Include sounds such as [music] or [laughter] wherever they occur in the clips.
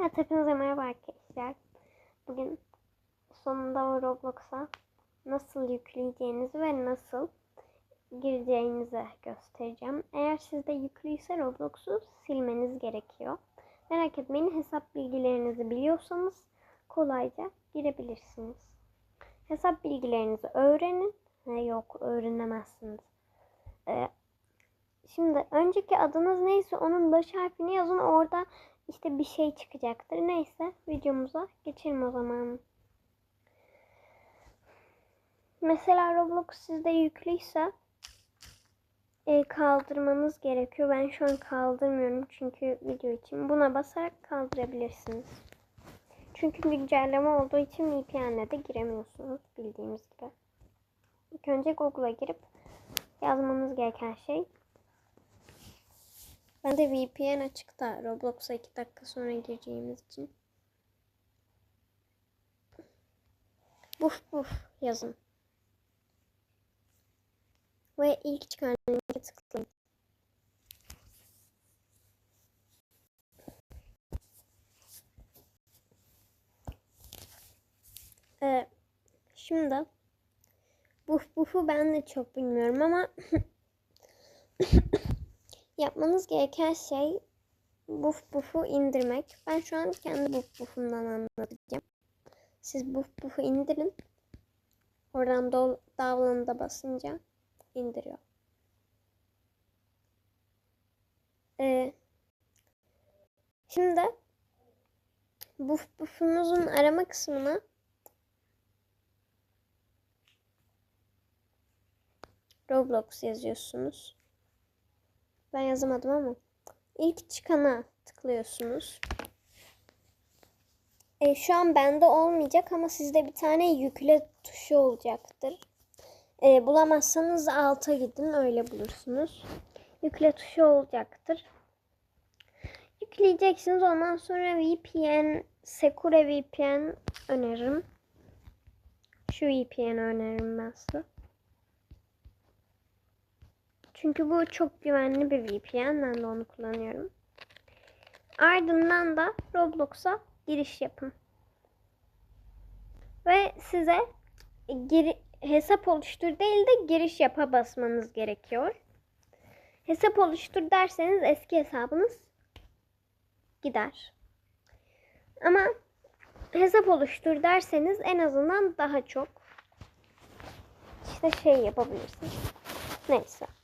Evet hepinize merhaba arkadaşlar. Bugün sonunda Roblox'a nasıl yükleyeceğinizi ve nasıl gireceğinizi göstereceğim. Eğer sizde yüklüyse Roblox'u silmeniz gerekiyor. Merak etmeyin hesap bilgilerinizi biliyorsanız kolayca girebilirsiniz. Hesap bilgilerinizi öğrenin. Ha, yok öğrenemezsiniz. Ee, şimdi önceki adınız neyse onun baş harfini yazın orada işte bir şey çıkacaktır. Neyse videomuza geçelim o zaman. Mesela Roblox sizde yüklüyse e, kaldırmanız gerekiyor. Ben şu an kaldırmıyorum çünkü video için. Buna basarak kaldırabilirsiniz. Çünkü güncelleme olduğu için VPN'le de giremiyorsunuz bildiğimiz gibi. İlk önce Google'a girip yazmanız gereken şey ben de VPN açıkta Roblox'a 2 dakika sonra gireceğimiz için. Buf buf yazın. Ve ilk çıkan linke tıklayın. Ee, şimdi buf bufu ben de çok bilmiyorum ama [laughs] Yapmanız gereken şey buf bufu indirmek. Ben şu an kendi buf bufumdan anlatacağım. Siz buf bufu indirin. Oradan download'a basınca indiriyor. Ee, şimdi buf bufunuzun arama kısmına Roblox yazıyorsunuz. Ben yazamadım ama. İlk çıkana tıklıyorsunuz. E, şu an bende olmayacak ama sizde bir tane yükle tuşu olacaktır. E, bulamazsanız alta gidin öyle bulursunuz. Yükle tuşu olacaktır. Yükleyeceksiniz ondan sonra VPN, Secure VPN öneririm. Şu VPN öneririm ben size. Çünkü bu çok güvenli bir VPN. Ben de onu kullanıyorum. Ardından da Roblox'a giriş yapın. Ve size gir hesap oluştur değil de giriş yapa basmanız gerekiyor. Hesap oluştur derseniz eski hesabınız gider. Ama hesap oluştur derseniz en azından daha çok işte şey yapabilirsiniz. Neyse.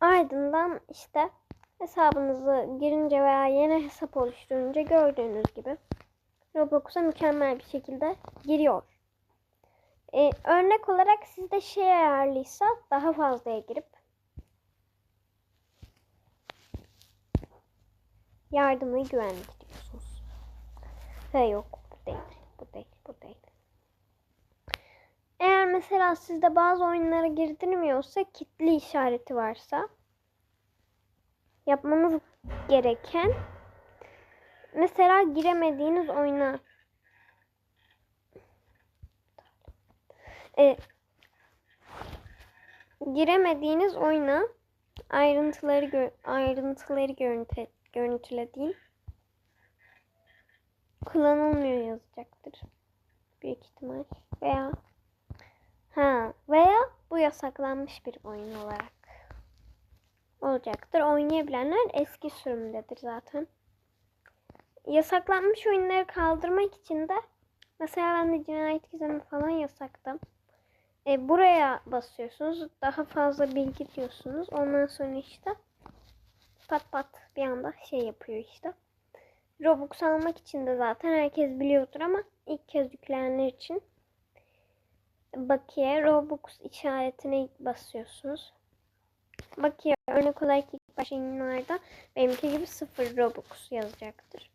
Ardından işte hesabınızı girince veya yeni hesap oluşturunca gördüğünüz gibi Roblox'a mükemmel bir şekilde giriyor. Ee, örnek olarak sizde şey ayarlıysa daha fazlaya girip yardımı güvenlik diyorsunuz. Ve yok bu değil, bu değil, bu değil. Eğer mesela sizde bazı oyunlara girdirmiyorsa kitli işareti varsa yapmanız gereken mesela giremediğiniz oyuna e, giremediğiniz oyuna ayrıntıları gö ayrıntıları görüntü görüntülediğim kullanılmıyor yazacaktır. Büyük ihtimal veya ha veya bu yasaklanmış bir oyun olarak olacaktır. Oynayabilenler eski sürümdedir zaten. Yasaklanmış oyunları kaldırmak için de mesela ben de cinayet gizemi falan yasaktım. E, buraya basıyorsunuz. Daha fazla bilgi diyorsunuz. Ondan sonra işte pat pat bir anda şey yapıyor işte. Robux almak için de zaten herkes biliyordur ama ilk kez yükleyenler için bakiye Robux işaretine basıyorsunuz. Bakiye örnek olarak ilk başta yayınlarda benimki gibi 0 Robux yazacaktır.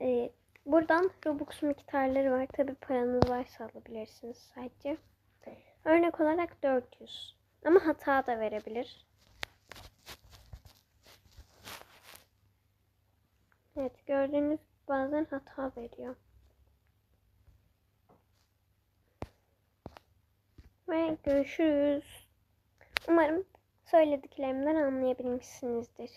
Ee, buradan Robux miktarları var. Tabi paranız varsa alabilirsiniz sadece. Örnek olarak 400. Ama hata da verebilir. Evet gördüğünüz bazen hata veriyor. Ve görüşürüz. Umarım söylediklerimden anlayabilmişsinizdir.